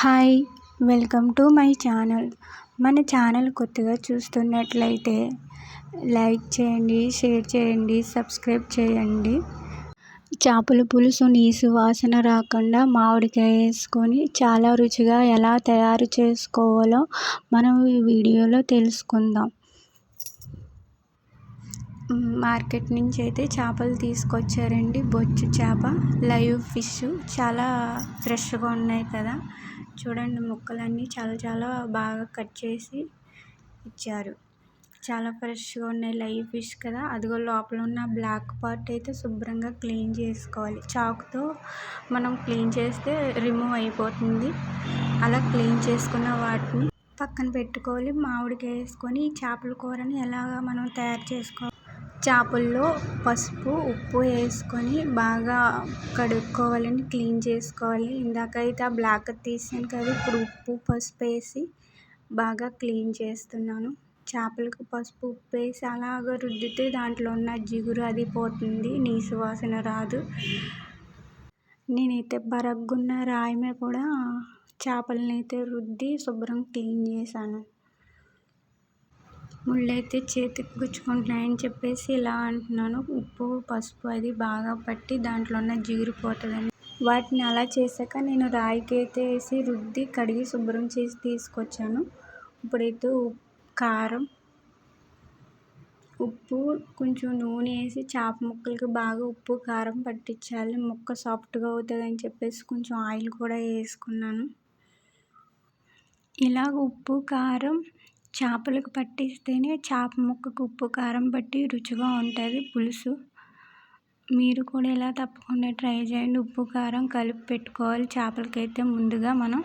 Hi welcome to my channel. మన channel కొత్తగా చూస్తున్నట్లయితే లైక్ చేయండి షేర్ చేయండి సబ్స్క్రైబ్ చేయండి. చేపల పులుసు నీసు వాసన రాకుండా మామిడికాయ వేసుకొని చాలా రుచిగా ఎలా తయారు చేసుకోవాలో మనం ఈ వీడియోలో తెలుసుకుందాం. మార్కెట్ నుంచి అయితే చేపలు తీసుకొచ్చారండి. బొచ్చు చేప లైవ్ ఫిష్ చాలా ఫ్రెష్గా ఉన్నాయి కదా. చూడండి ముక్కలన్నీ చాలా చాలా బాగా కట్ చేసి ఇచ్చారు. చాలా ఫ్రెష్గా ఉన్నాయి లైవ్ ఫిష్ కదా. అదిగో లోపల ఉన్న బ్లాక్ పార్ట్ అయితే శుభ్రంగా క్లీన్ చేసుకోవాలి. చాకుతో మనం క్లీన్ చేస్తే రిమూవ్ అయిపోతుంది. అలా క్లీన్ చేసుకున్న వాటిని పక్కన పెట్టుకోవాలి. మామిడికాయ వేసుకొని చేపల కూరని ఎలాగ మనం తయారు చేసుకోవాలి. చేపల్లో పసుపు ఉప్పు వేసుకొని బాగా కడుక్కోవాలండి క్లీన్ చేసుకోవాలి. ఇందాక అయితే ఆ బ్లాక్ తీసాను కదా ఇప్పుడు ఉప్పు పసుపు వేసి బాగా క్లీన్ చేస్తున్నాను. చేపలకు పసుపు ఉప్పు వేసి అలాగ రుద్దితే దాంట్లో ఉన్న జిగురు అది పోతుంది నీసు వాసన రాదు. నేనైతే బరగ్గున్న రాయి మీద కూడా చేపలని అయితే రుద్ది శుభ్రం క్లీన్ చేశాను. ముళ్ళైతే చేతికి గుచ్చుకుంటున్నాయని చెప్పేసి ఇలా అంటున్నాను. ఉప్పు పసుపు అది బాగా పట్టి దాంట్లో ఉన్న జిగురు పోతుందని. వాటిని అలా చేశాక నేను రాయికి అయితే వేసి రుద్ది కడిగి శుభ్రం చేసి తీసుకొచ్చాను. ఇప్పుడైతే కారం ఉప్పు కొంచెం నూనె వేసి చేప ముక్కలకి బాగా ఉప్పు కారం పట్టించాలి. ముక్క సాఫ్ట్గా అవుతుంది అని చెప్పేసి కొంచెం ఆయిల్ కూడా వేసుకున్నాను. ఇలా ఉప్పు కారం చేపలకు పట్టిస్తేనే చేప ముక్కకు ఉప్పు కారం పట్టి రుచిగా ఉంటుంది పులుసు. మీరు కూడా ఇలా తప్పకుండా ట్రై చేయండి. ఉప్పు కారం కలిపి పెట్టుకోవాలి. చేపలకైతే ముందుగా మనం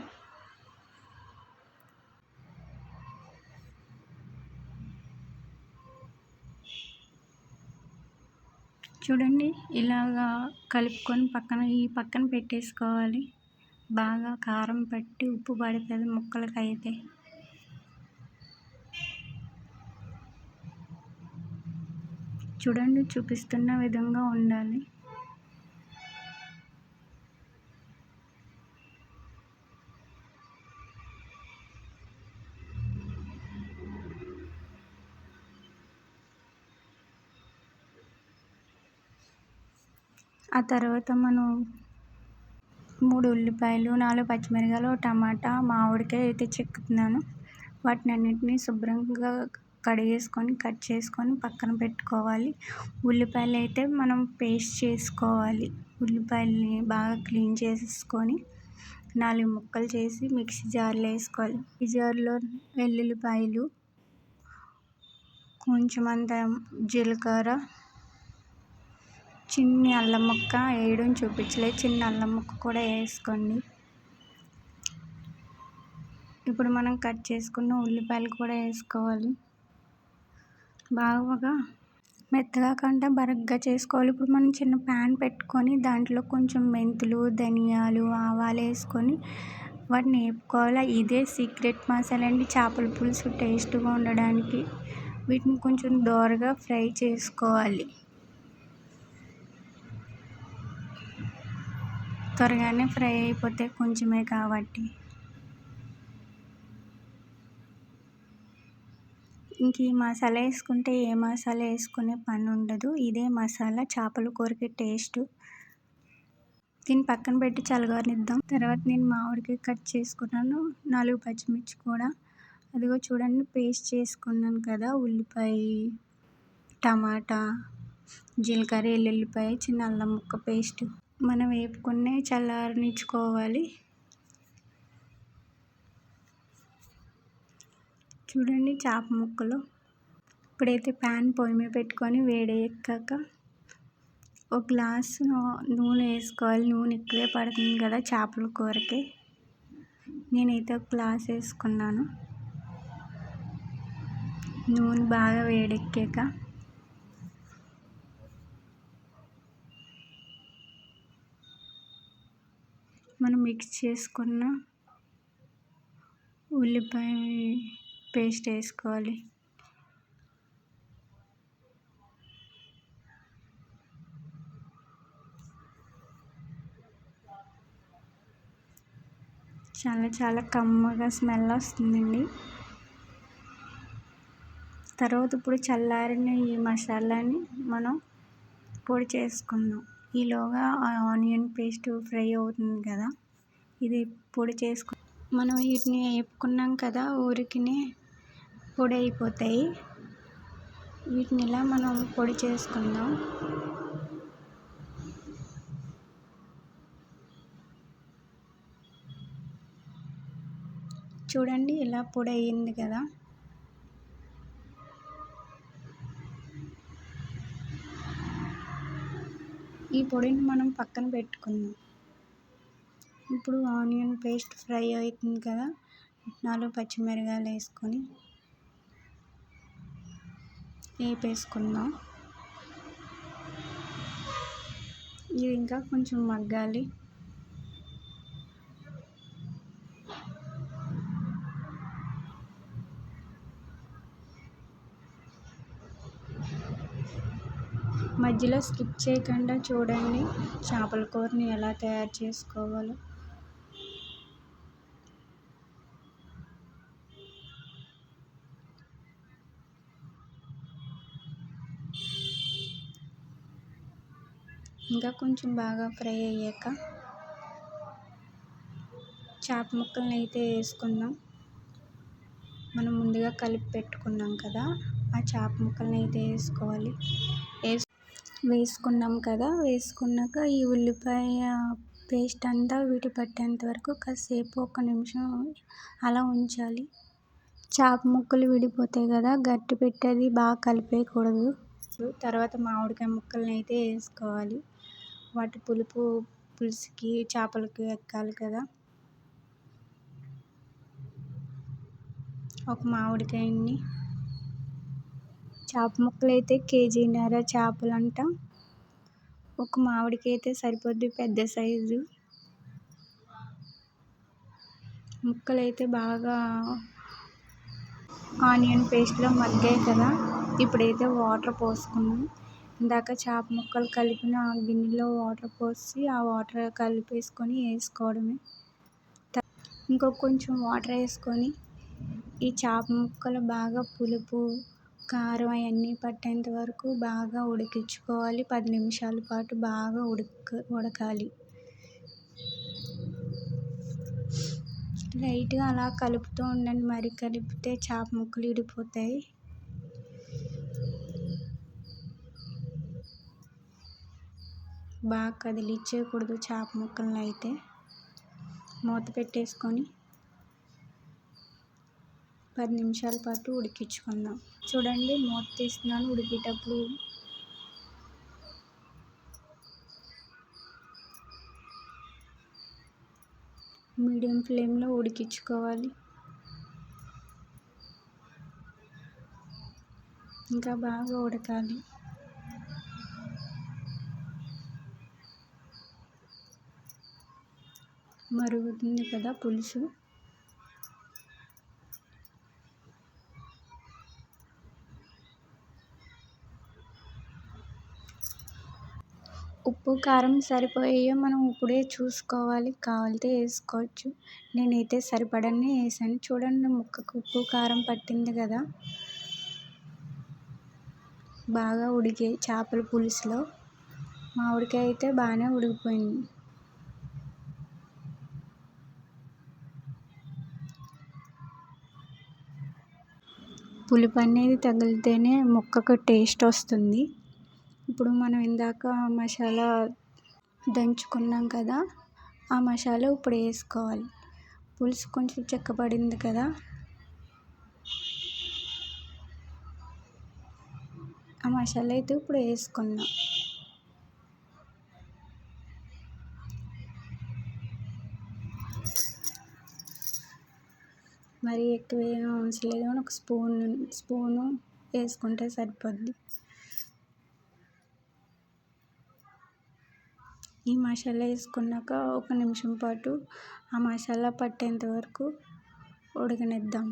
చూడండి ఇలాగా కలుపుకొని పక్కన ఈ పక్కన పెట్టేసుకోవాలి. బాగా కారం పట్టి ఉప్పు పడుతుంది ముక్కలకి చూడండి చూపిస్తున్న విధంగా ఉండాలి. ఆ తర్వాత మనం మూడు ఉల్లిపాయలు నాలుగు పచ్చిమిరకాయలు టమాటా మామిడికాయ అయితే చెక్కుతున్నాను. వాటిని అన్నింటినీ శుభ్రంగా కడిగేసుకొని కట్ చేసుకొని పక్కన పెట్టుకోవాలి. ఉల్లిపాయలు అయితే మనం పేస్ట్ చేసుకోవాలి. ఉల్లిపాయలని బాగా క్లీన్ చేసేసుకొని నాలుగు ముక్కలు చేసి మిక్సీ జార్లో వేసుకోవాలి. మిక్సీ జార్లో వెల్లుల్లిపాయలు కొంచెం అంత జీలకర్ర చిన్ని అల్లం ముక్క వేయడం చూపించలేదు. చిన్న అల్లం ముక్క కూడా వేసుకోండి. ఇప్పుడు మనం కట్ చేసుకున్న ఉల్లిపాయలు కూడా వేసుకోవాలి. బాగా మెత్తగా కంటే బరగ్గా చేసుకోవాలి. ఇప్పుడు మనం చిన్న ప్యాన్ పెట్టుకొని దాంట్లో కొంచెం మెంతులు ధనియాలు ఆవాలు వేసుకొని వాటిని వేపుకోవాలి. ఇదే సీక్రెట్ మసాలా అండి. చేపల పులుసు టేస్ట్గా ఉండడానికి వీటిని కొంచెం దోరగా ఫ్రై చేసుకోవాలి. త్వరగానే ఫ్రై అయిపోతే కొంచెమే కాబట్టి. ఇంక ఈ మసాలా వేసుకుంటే ఏ మసాలా వేసుకునే పని ఉండదు ఇదే మసాలా చేపల కూరకి టేస్ట్. దీన్ని పక్కన పెట్టి చల్లగానిద్దాం తర్వాత నేను మామిడికాయ కట్ చేసుకున్నాను. నాలుగు పచ్చిమిర్చి కూడా. అదిగో చూడండి పేస్ట్ చేసుకున్నాను కదా. ఉల్లిపాయ టమాటా జీలకర్ర ఎల్లుల్లిపాయ చిన్న అల్లం ముక్క పేస్ట్. మనం వేపుకునే చల్లారనిచ్చుకోవాలి. చూడండి చేప ముక్కలు. ఇప్పుడైతే ప్యాన్ పొయ్యి మీద పెట్టుకొని వేడి ఎక్కాక ఒక గ్లాస్ నూనె వేసుకోవాలి. నూనె ఎక్కువే పడుతుంది కదా చేపల కూరకి. నేనైతే ఒక గ్లాస్ వేసుకున్నాను. నూనె బాగా వేడెక్కాక మనం మిక్స్ చేసుకున్న ఉల్లిపాయ పేస్ట్ వేసుకోవాలి. చాలా చాలా కమ్మగా స్మెల్ వస్తుందండి. తర్వాత ఇప్పుడు చల్లారిన ఈ మసాలాని మనం పొడి చేసుకుందాం. ఈలోగా ఆనియన్ పేస్ట్ ఫ్రై అవుతుంది కదా ఇది పొడి చేసుకు మనం వీటిని వేపుకున్నాం కదా ఊరికినే పొడి అయిపోతాయి వీటిని ఇలా మనం పొడి చేసుకుందాం? చూడండి ఇలా పొడి అయ్యింది కదా. ఈ పొడిని మనం పక్కన పెట్టుకుందాం. ఇప్పుడు ఆనియన్ పేస్ట్ ఫ్రై అవుతుంది కదా. నాలుగు పచ్చిమిరకాయలు వేసుకొని వేపేసుకుందాం ఇది ఇంకా కొంచెం మగ్గాలి. మధ్యలో స్కిప్ చేయకుండా చూడండి చేపల కూరని ఎలా తయారు చేసుకోవాలో. ఇంకా కొంచెం బాగా ఫ్రై అయ్యాక చేప ముక్కల్ని అయితే వేసుకుందాం. మనం ముందుగా కలిపి పెట్టుకున్నాం కదా ఆ చేప ముక్కల్ని అయితే వేసుకోవాలి. వేసు వేసుకున్నాం కదా వేసుకున్నాక ఈ ఉల్లిపాయ పేస్ట్ అంతా వీటి పట్టేంత వరకు కాసేపు ఒక నిమిషం అలా ఉంచాలి. చేప ముక్కలు విడిపోతాయి కదా గట్టి పెట్టి అది బాగా కలిపేయకూడదు. తర్వాత మామిడికాయ ముక్కల్ని అయితే వేసుకోవాలి. వాటి పులుపు పులుసుకి చేపలకి ఎక్కాలి కదా. ఒక మామిడికాయని చేప ముక్కలు అయితే కేజీన్నర చేపలు అంట ఒక మామిడికి అయితే సరిపోద్ది పెద్ద సైజు. ముక్కలు అయితే బాగా ఆనియన్ పేస్ట్లో మగ్గాయి కదా. ఇప్పుడైతే వాటర్ పోసుకున్నాం ఇందాక చేప ముక్కలు కలిపిన గిన్నెలో వాటర్ పోసి ఆ వాటర్ కలిపేసుకొని వేసుకోవడమే. ఇంకా కొంచెం వాటర్ వేసుకొని ఈ చేప ముక్కలు బాగా పులుపు కారం అవన్నీ పట్టేంత వరకు బాగా ఉడికించుకోవాలి. పది నిమిషాల పాటు బాగా ఉడక ఉడకాలి. లైట్గా అలా కలుపుతూ ఉండండి. మరి కలిపితే చేప ముక్కలు విడిపోతాయి బాగా కదిలించకూడదు చేప ముక్కలను అయితే. మూత పెట్టేసుకొని పది నిమిషాల పాటు ఉడికించుకుందాం. చూడండి మూత తీస్తున్నాను ఉడికేటప్పుడు మీడియం ఫ్లేమ్లో ఉడికించుకోవాలి. ఇంకా బాగా ఉడకాలి. మరుగుతుంది కదా పులుసు. ఉప్పు కారం సరిపోయాయో మనం ఇప్పుడే చూసుకోవాలి. కావాలితే వేసుకోవచ్చు. నేనైతే సరిపడని వేసాను. చూడండి ముక్కకు ఉప్పు కారం పట్టింది కదా. బాగా ఉడికాయి చేపల పులుసులో. మామిడికాయ అయితే బాగానే ఉడికిపోయింది. పులుపు అనేది తగిలితేనే ముక్కకు టేస్ట్ వస్తుంది. ఇప్పుడు మనం ఇందాక మసాలా దంచుకున్నాం కదా ఆ మసాలా ఇప్పుడు వేసుకోవాలి. పులుసు కొంచెం చిక్కబడింది కదా. ఆ మసాలా అయితే ఇప్పుడు వేసుకుందాం. మరీ ఎక్కువ ఏం అవసరం లేదు. కానీ ఒక స్పూన్ స్పూను వేసుకుంటే సరిపోద్ది. ఈ మసాలా వేసుకున్నాక ఒక నిమిషం పాటు ఆ మసాలా పట్టేంత వరకు ఉడకనిద్దాం.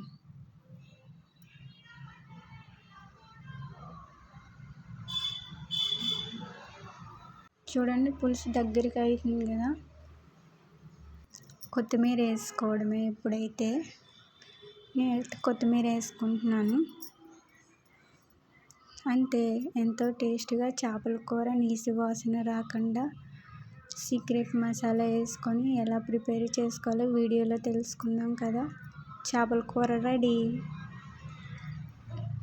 చూడండి పులుసు దగ్గరికి అవుతుంది కదా. కొత్తిమీర వేసుకోవడమే ఎప్పుడైతే నేనైతే కొత్తిమీర వేసుకుంటున్నాను. అంతే ఎంతో టేస్ట్గా చేపల కూర నీసు వాసన రాకుండా సీక్రెట్ మసాలా వేసుకొని ఎలా ప్రిపేర్ చేసుకోవాలో వీడియోలో తెలుసుకుందాం కదా. చేపల కూర రెడీ?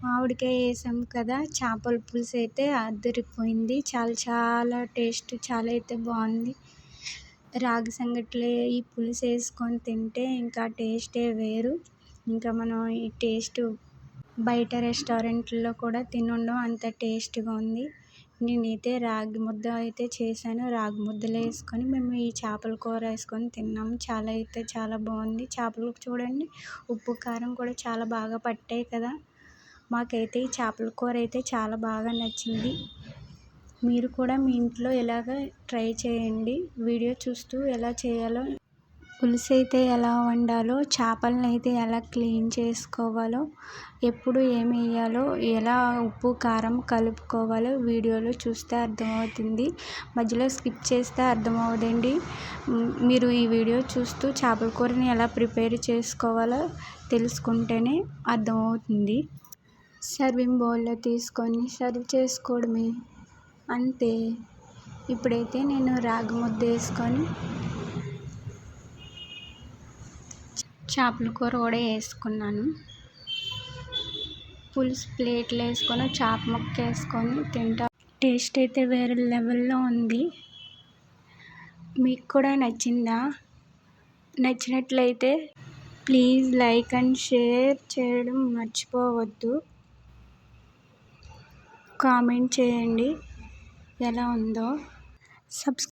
మామిడికాయ వేసాం కదా చేపల పులుసు అయితే అద్దరిపోయింది. చాలా చాలా టేస్ట్ చాలా అయితే బాగుంది. రాగి సంగట్లో ఈ పులుసు వేసుకొని తింటే ఇంకా టేస్టే వేరు. ఇంకా మనం ఈ టేస్ట్ బయట రెస్టారెంట్లో కూడా తినుండం అంత టేస్ట్గా ఉంది. నేనైతే రాగి ముద్ద అయితే చేశాను. రాగి ముద్దలో వేసుకొని మేము ఈ చేపల కూర వేసుకొని తిన్నాము చాలా అయితే చాలా బాగుంది. చేపలు చూడండి ఉప్పు కారం కూడా చాలా బాగా పట్టాయి కదా. మాకైతే ఈ చేపల కూర అయితే చాలా బాగా నచ్చింది. మీరు కూడా మీ ఇంట్లో ఇలాగ ట్రై చేయండి. వీడియో చూస్తూ ఎలా చేయాలో పులుసు అయితే ఎలా వండాలో చేపలను అయితే ఎలా క్లీన్ చేసుకోవాలో ఎప్పుడు ఏమి వేయాలో ఎలా ఉప్పు కారం కలుపుకోవాలో వీడియోలో చూస్తే అర్థమవుతుంది. మధ్యలో స్కిప్ చేస్తే అర్థమవుదండి. మీరు ఈ వీడియో చూస్తూ చేపల కూరని ఎలా ప్రిపేర్ చేసుకోవాలో తెలుసుకుంటేనే అర్థమవుతుంది. సర్వింగ్ బౌల్లో తీసుకొని సర్వ్ చేసుకోవడమే. అంతే. ఇప్పుడైతే నేను రాగి ముద్ద వేసుకొని చేపల కూర కూడా వేసుకున్నాను. పులుసు ప్లేట్లో వేసుకొని చేప ముక్క వేసుకొని తింటా. టేస్ట్ అయితే వేరే లెవెల్లో ఉంది. మీకు కూడా నచ్చిందా? నచ్చినట్లయితే ప్లీజ్ లైక్ అండ్ షేర్ చేయడం మర్చిపోవద్దు. కామెంట్ చేయండి. ఎలా ఉందో. సబ్స్క్రైబ్